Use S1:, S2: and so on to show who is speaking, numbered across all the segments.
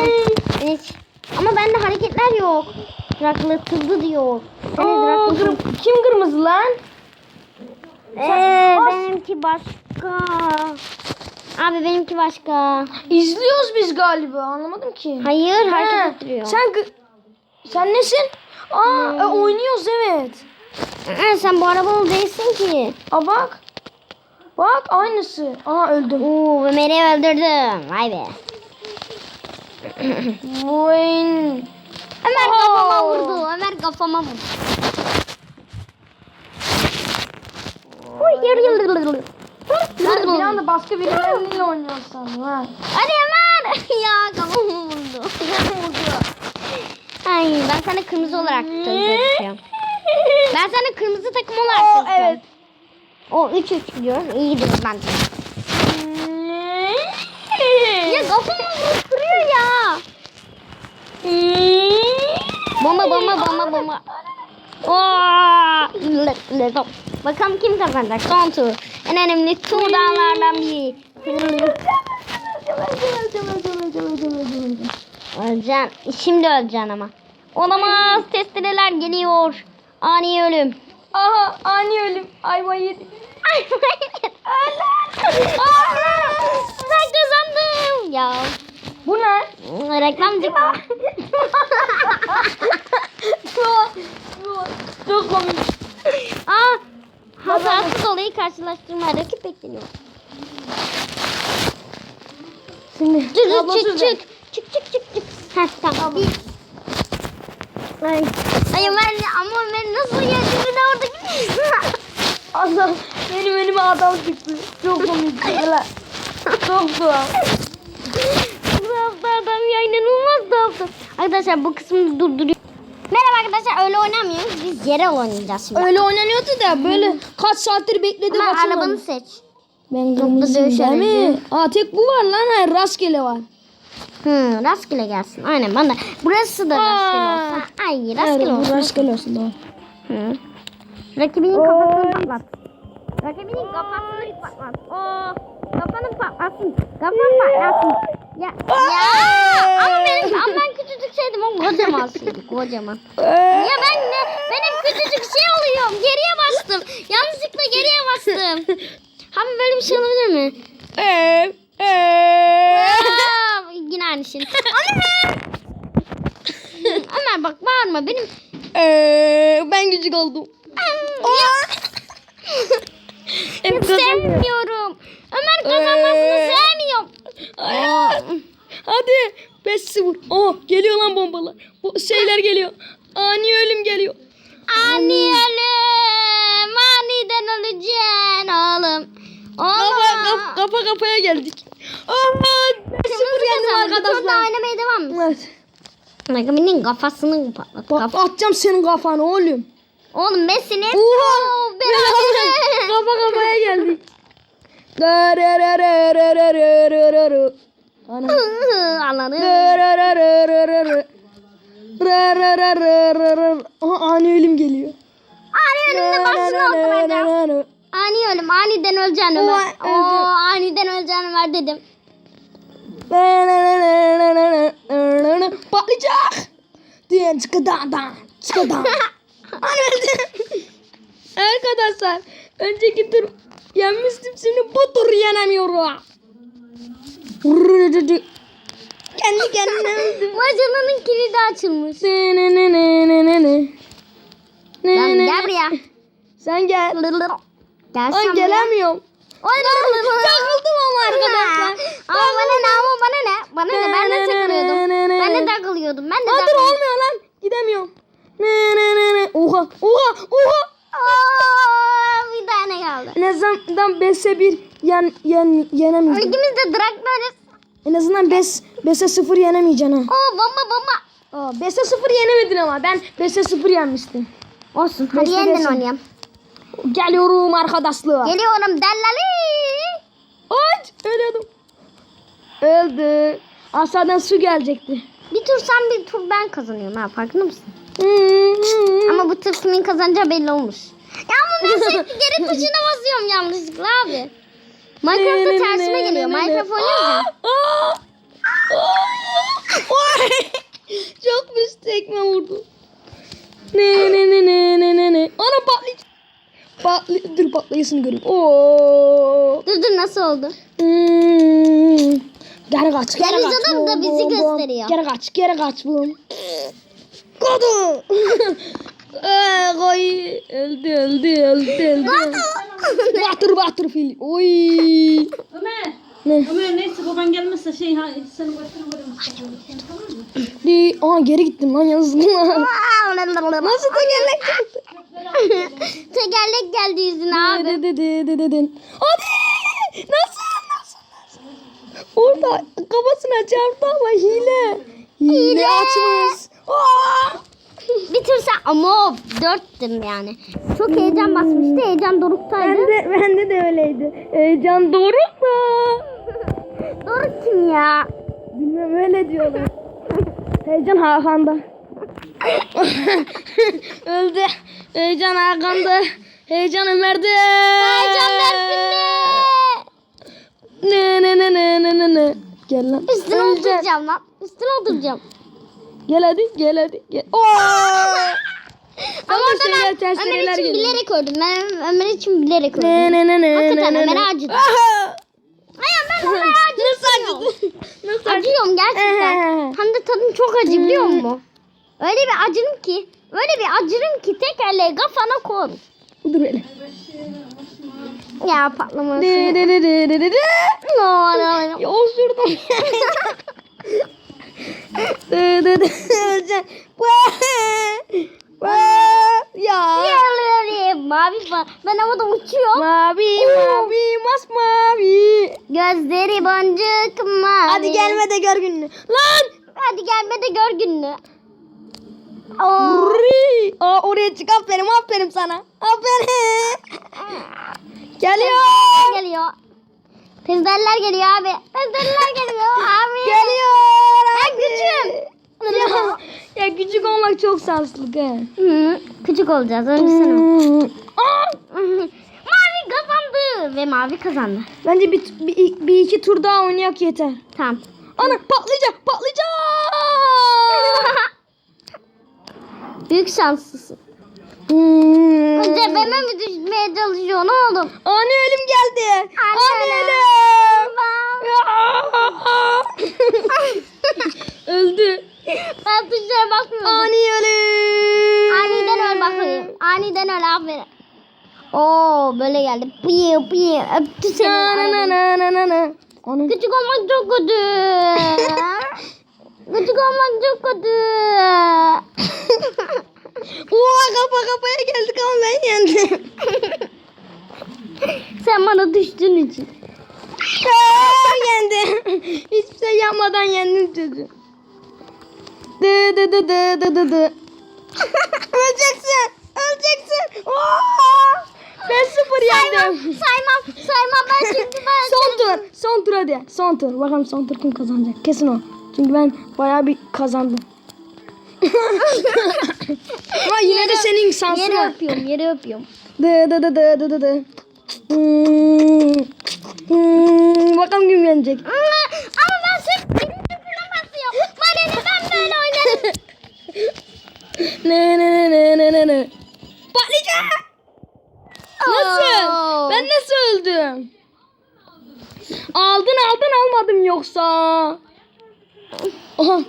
S1: Oley. Ama bende hareketler yok. Raklatıldı diyor.
S2: Aa. Kim kırmızı lan? Eee
S1: benimki başka. Abi benimki başka.
S2: İzliyoruz biz galiba. Anlamadım ki.
S1: Hayır,
S2: He.
S1: hareket ettiriyor.
S2: Sen sen nesin? Aa, hmm. e, oynuyoruz evet.
S1: Ee, sen bu arabalı değilsin ki.
S2: Aa bak. Bak aynısı. Aa öldüm.
S1: Oo, Ömer'i öldürdüm. Vay be.
S2: Boing.
S1: Ömer
S2: oh.
S1: kafama vurdu. Ömer kafama vurdu.
S2: Sen bir anda başka birileriyle oynuyorsun ha.
S1: Hadi Ömer. ya kafamı vurdu. vurdu. Ay ben sana kırmızı olarak tutuyorum. Ben sana kırmızı takım olarak oh.
S2: Evet.
S1: O 3 3 diyor. İyi diyor bence. ya kafamı vuruyor ya. Bomba bomba bomba bomba. Oo! Bakalım kim kazanacak son tur. En önemli turdanlardan biri. Öleceğim. Şimdi öleceğim ama. Olamaz. Testereler geliyor. Ani ölüm.
S2: Aha ani ölüm. Ayva yedi.
S1: Ayva yedi. Ölüm. Aa, ben kazandım. Ya.
S2: Bu ne?
S1: Reklamcı mı?
S2: Çok komik.
S1: Aa, hazarsız olayı karşılaştırma rakip bekleniyor.
S2: Şimdi
S1: çık
S2: çık
S1: çık çık çık çık çık. Heh tamam. Ay. Ay ben ama ben nasıl yedim bir de orada gidiyorsun.
S2: adam benim önüme adam çıktı. Çok komik. Çok
S1: tuhaf. nasıl? Arkadaşlar bu kısmı durduruyor. Merhaba arkadaşlar öyle oynamıyoruz. Biz yerel oynayacağız şimdi.
S2: Öyle oynanıyordu da böyle kaç saattir bekledi.
S1: Ama arabanı seç.
S2: Ben kırmızı
S1: değil mi?
S2: Aa tek bu var lan. Hayır, rastgele var.
S1: Hı, rastgele gelsin. Aynen ben de. Burası da
S2: Aa.
S1: rastgele olsa. Ay rastgele olsun.
S2: Rastgele olsun doğru.
S1: Hı. Rakibinin kafasını patlat. Rakibinin kafasını patlat. Oo. Kafanın patlasın. Kafan patlasın. Ya, ya. ama benim ama ben küçücük şeydim ama kocaman şeydi kocaman. ya ben ne? Ben hep küçücük şey oluyorum. Geriye bastım. Yanlışlıkla geriye bastım. Abi böyle bir şey olabilir mi? Aa, Yine aynı şey. Ömer! Ömer bak bağırma benim.
S2: ben küçük oldum.
S1: Sevmiyorum. Ömer kazanmasını sevmiyorum. Aa.
S2: Hadi. 5-0. Oh geliyor lan bombalar. Bu şeyler geliyor. Ani ölüm geliyor.
S1: Ani ölüm. Aniden öleceksin oğlum.
S2: Kafa, kafa, kafa kafaya geldik. Aman. 5-0 geldim
S1: arkadaşlar.
S2: Sonra
S1: oynamaya devam mı?
S2: Evet.
S1: Megamin'in kafasını patlat.
S2: Bak, atacağım senin kafanı oğlum.
S1: Oğlum Messi'nin.
S2: Oha.
S1: Oo.
S2: Kafa kafaya geldik. Aha ani ölüm geliyor.
S1: Ani ölümle başını aldım Eda. Ani ölüm. Aniden öleceğin
S2: Ömer.
S1: Oo, aniden öleceğin Ömer dedim.
S2: Patlayacak. Diyen çıkadan dan. Çıkadan. Ani öldü. Arkadaşlar önceki tur yenmiştim şimdi bu tur yenemiyorum. Kendi kendine öldüm.
S1: Macananın kilidi açılmış.
S2: Ne ne ne ne ne ne ne. Ne ne
S1: gel buraya.
S2: Sen gel.
S1: Gel sen
S2: gelemiyorum. Takıldım ama arkadaşlar.
S1: Ama bana ne ama bana ne? Bana ne? Ben de takılıyordum. Ben de takılıyordum. Ben de
S2: Aa, dur
S1: takılıyordum.
S2: olmuyor lan. Gidemiyorum. Ne ne ne ne. Oha oha oha.
S1: Aa, bir tane kaldı.
S2: En azından 5'e 1 yen, yen, yenemeyeceğim.
S1: İkimiz de draktörüz.
S2: En azından 5 5'e 0 yenemeyeceksin ha.
S1: Oo bomba bomba.
S2: Aa, 5'e 0 yenemedin ama ben 5'e 0 yenmiştim.
S1: Olsun. Hadi yeniden oynayalım.
S2: Geliyorum arkadaşlığa.
S1: Geliyorum dellali.
S2: Aç ölüyordum. Öldü. Aşağıdan su gelecekti.
S1: Bir tur sen bir tur ben kazanıyorum ha farkında mısın?
S2: Hmm.
S1: Ama bu tur kimin kazanacağı belli olmuş sürekli geri tuşuna basıyorum yanlışlıkla abi. Minecraft'ta tersime geliyor. Mikrofon ya.
S2: Çok büyük tekme vurdu. Ne ne ne ne ne ne ne. Ana patlayıcı. Patlı dur patlayısını göreyim. Oo.
S1: Dur dur nasıl oldu?
S2: Hmm. Geri kaç. Geri Televizyonda
S1: kaç. da bizi gösteriyor.
S2: Geri kaç. Geri kaç. Kadın. Eee koy. Öldü, öldü, öldü, öldü. Batır, batır fil. Oy.
S3: Ömer.
S2: Ne?
S3: Ömer neyse baban gelmezse şey ha seni götürürüm.
S2: Di, aa geri gittim lan yazıklar. Nasıl tekerlek çıktı?
S1: Tekerlek geldi yüzüne abi.
S2: De de de de de de. Hadi. Nasıl? Nasıl? Nasıl? Orada kafasına çarptı ama hile. Hile,
S1: Hile.
S2: açmış. Aa!
S1: Bitirse ama dörttüm yani. Çok heyecan basmıştı. Heyecan doruktaydı.
S2: Bende, bende de öyleydi. Heyecan doğru mu?
S1: Doruk kim ya?
S2: Bilmem öyle diyorlar. Heyecan Hakan'da. Öldü. Heyecan Hakan'da. Heyecan Ömer'de.
S1: Heyecan dersinde.
S2: Ne ne ne ne ne ne ne. Gel lan.
S1: Üstüne
S2: Öleceksin.
S1: oturacağım lan. Üstüne oturacağım.
S2: Gel hadi gel hadi gel. Oo!
S1: Ama orada
S2: şeyler,
S1: ben
S2: terslereler
S1: Ömer için
S2: geliyor.
S1: bilerek ördüm. Ben Ömer için bilerek ördüm.
S2: Ne ne ne ne
S1: Hakikaten
S2: ne ne.
S1: Ömer'e acıdı. Ay ben Ömer'e
S2: Nasıl acıdı? Nasıl acıdı?
S1: Acıyorum gerçekten. Hem de tadım çok acı biliyor musun? Öyle bir acırım ki. Öyle bir acırım ki tekerleği kafana koy.
S2: Dur hele.
S1: Ya patlaması.
S2: De de de de de de de.
S1: No, no, no.
S2: Ya osurdum. de de de. Vaa! Ya.
S1: Mavi falan. Ben havada uçuyorum.
S2: Mavi mavi masmavi.
S1: Gözleri boncuk mavi.
S2: Hadi gelme de gör gününü. Lan!
S1: Hadi gelme de gör gününü.
S2: Rrrr. Aa, oraya çık aferin aferin sana. Aferin. Geliyor.
S1: geliyor. Tezderler geliyor abi. Tezderler geliyor abi.
S2: Geliyor.
S1: Ben
S2: hadi.
S1: küçüğüm.
S2: Ya, küçük olmak çok sanslık he.
S1: Hı, küçük olacağız. Önce sen ol. Mavi kazandı. Ve mavi kazandı.
S2: Bence bir, bir, bir iki tur daha oynayak yeter.
S1: Tamam.
S2: Ana patlayacak patlayacak.
S1: Büyük şanslısın.
S2: Hmm.
S1: Cebime mi düşmeye çalışıyorsun oğlum?
S2: Ani ölüm geldi.
S1: Ani
S2: Ani
S1: ölüm.
S2: ölüm.
S1: Ben tuşlara bakmıyorum.
S2: Ani ölüm.
S1: Aniden öl bakayım. Aniden öl aferin. Oo böyle geldi. Pıyı pıyı öptü seni.
S2: Na na na na na na.
S1: Küçük olmak çok kötü. Küçük olmak çok kötü.
S2: Oha kafa kafaya geldik ama ben yendim.
S1: Sen bana düştüğün için.
S2: Aa, yendim. Hiçbir şey yapmadan yendim çocuğu. Dı dı dı dı dı dı dı. Öleceksin. Öleceksin. Aa! Ben sıfır yendim.
S1: Saymam. Saymam ben çünkü ben.
S2: Son tur. Son tur hadi. Son tur. Bakalım son tur kim kazanacak. Kesin o. Çünkü ben bayağı bir kazandım. Ama yine de senin şansın
S1: Yeri
S2: var.
S1: öpüyorum. Yeri öpüyorum.
S2: Dı dı dı dı dı dı dı. Hmm. Hmm. Bakalım kim yenecek.
S1: Ama ben sırf tuşuna basıyorum. Bana ne ben böyle oynarım.
S2: Ne ne ne ne ne ne ne. Patlayacak. Nasıl?
S1: Oo.
S2: Ben nasıl öldüm? Aldın aldın almadım yoksa. Oha.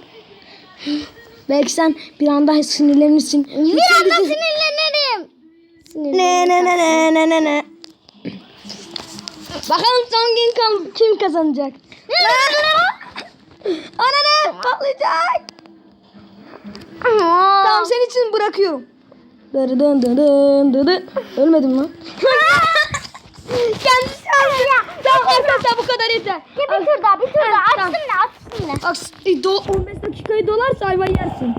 S2: Belki sen bir anda sinirlenirsin.
S1: Bir anda sinirlenirim.
S2: Ne ne ne ne ne ne ne. Bakalım son gün kim kazanacak? Ananı patlayacak. Tamam senin için bırakıyorum. Dın dın dın dın. Ölmedim lan. arkadaşlar yeter.
S1: Bir tur daha bir tur daha.
S2: Tamam.
S1: Açsın ne açsın.
S2: Aks, e, do 15 dakikayı dolarsa hayvan yersin.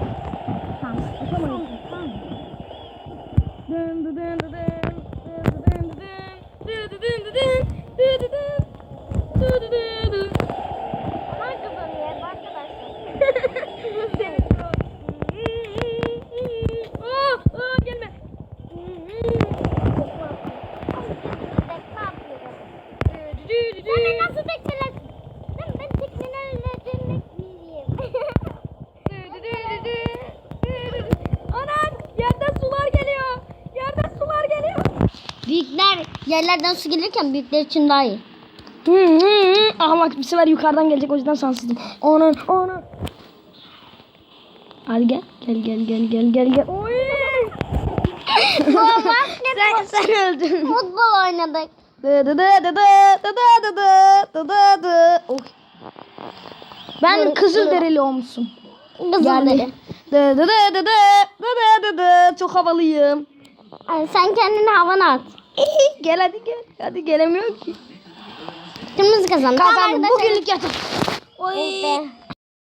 S2: Dın dı dın dı dın, dı dı dın dı dın, dı dı dın dı dın, dı dı dın, dı dı dın dın.
S1: Aman kazanıyor arkadaşlar.
S2: Aa, aa, gelme.
S1: Sen beni nasıl tekmelersin? Sen ben tekmelerle dönmek miyim?
S2: Anan yerden sular geliyor. Yerden sular geliyor.
S1: Büyükler Yerlerden su gelirken büyükler için daha iyi.
S2: Hı hı hı. Aha bak bir sefer yukarıdan gelecek o yüzden sansızdım. Onun onun. Hadi gel. Gel gel gel gel gel gel. Oy. sen, sen öldün.
S1: Futbol oynadık.
S2: Dı dı dı dı dı dı dı dı dı dı dı. Oh. Ben kızıl derili olmuşsun.
S1: Kızılderili.
S2: Dı dı dı dı dı dı dı dı dı. Çok havalıyım.
S1: Sen kendini havana at.
S2: gel hadi gel. Hadi gelemiyor ki.
S1: Kırmızı kazandı. Arkadaşlar-
S2: bugünlük yatak.
S1: Oh be.